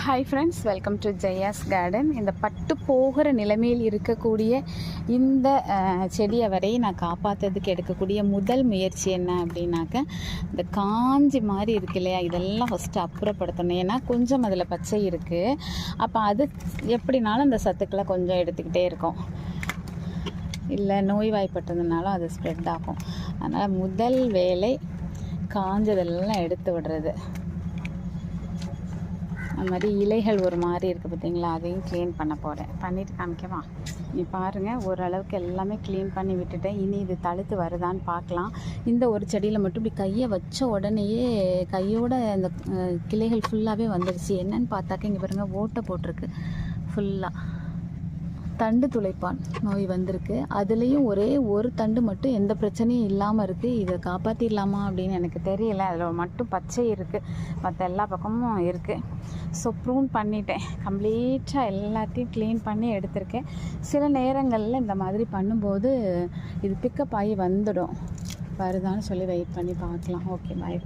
Hi friends welcome to Jaya's garden இந்த பட்டு போகிற நிலைமையில் இருக்கக்கூடிய இந்த செடியை வரையும் நான் காப்பாற்றுறதுக்கு எடுக்கக்கூடிய முதல் முயற்சி என்ன அப்படின்னாக்க இந்த காஞ்சி மாதிரி இருக்கு இல்லையா? இதெல்லாம் ஃபஸ்ட்டு அப்புறப்படுத்தணும். ஏன்னா கொஞ்சம் அதில் பச்சை இருக்குது அப்போ அது எப்படினாலும் அந்த சத்துக்களை கொஞ்சம் எடுத்துக்கிட்டே இருக்கும். இல்லை நோய்வாய்ப்பட்டதுனாலும் அது ஸ்ப்ரெட் ஆகும். அதனால் முதல் வேலை காஞ்சதெல்லாம் எடுத்து விடுறது. அது மாதிரி இலைகள் ஒரு மாதிரி இருக்குது பார்த்தீங்களா? அதையும் க்ளீன் பண்ண போகிறேன் பண்ணிவிட்டு காமிக்கவா? நீ பாருங்கள் ஓரளவுக்கு எல்லாமே க்ளீன் பண்ணி விட்டுட்டேன். இனி இது தழுத்து வருதான்னு பார்க்கலாம். இந்த ஒரு செடியில் மட்டும் இப்படி கையை வச்ச உடனேயே கையோட அந்த கிளைகள் ஃபுல்லாகவே வந்துடுச்சு என்னன்னு பார்த்தாக்க இங்கே பாருங்கள் ஓட்டை போட்டிருக்கு. ஃபுல்லாக தண்டு துளைப்பான் நோய் வந்திருக்கு. அதுலேயும் ஒரே ஒரு தண்டு மட்டும் எந்த பிரச்சனையும் இல்லாமல் இருக்குது இதை காப்பாற்றிடலாமா அப்படின்னு எனக்கு தெரியல. அதில் மட்டும் பச்சை இருக்குது மற்ற எல்லா பக்கமும் இருக்குது ஸோ ப்ரூன் பண்ணிட்டேன். கம்ப்ளீட்டாக எல்லாத்தையும் க்ளீன் பண்ணி எடுத்திருக்கேன். சில நேரங்களில் இந்த மாதிரி பண்ணும்போது இது பிக்கப் ஆகி வந்துடும். வருதான்னு சொல்லி வெயிட் பண்ணி பார்க்கலாம். Okay bye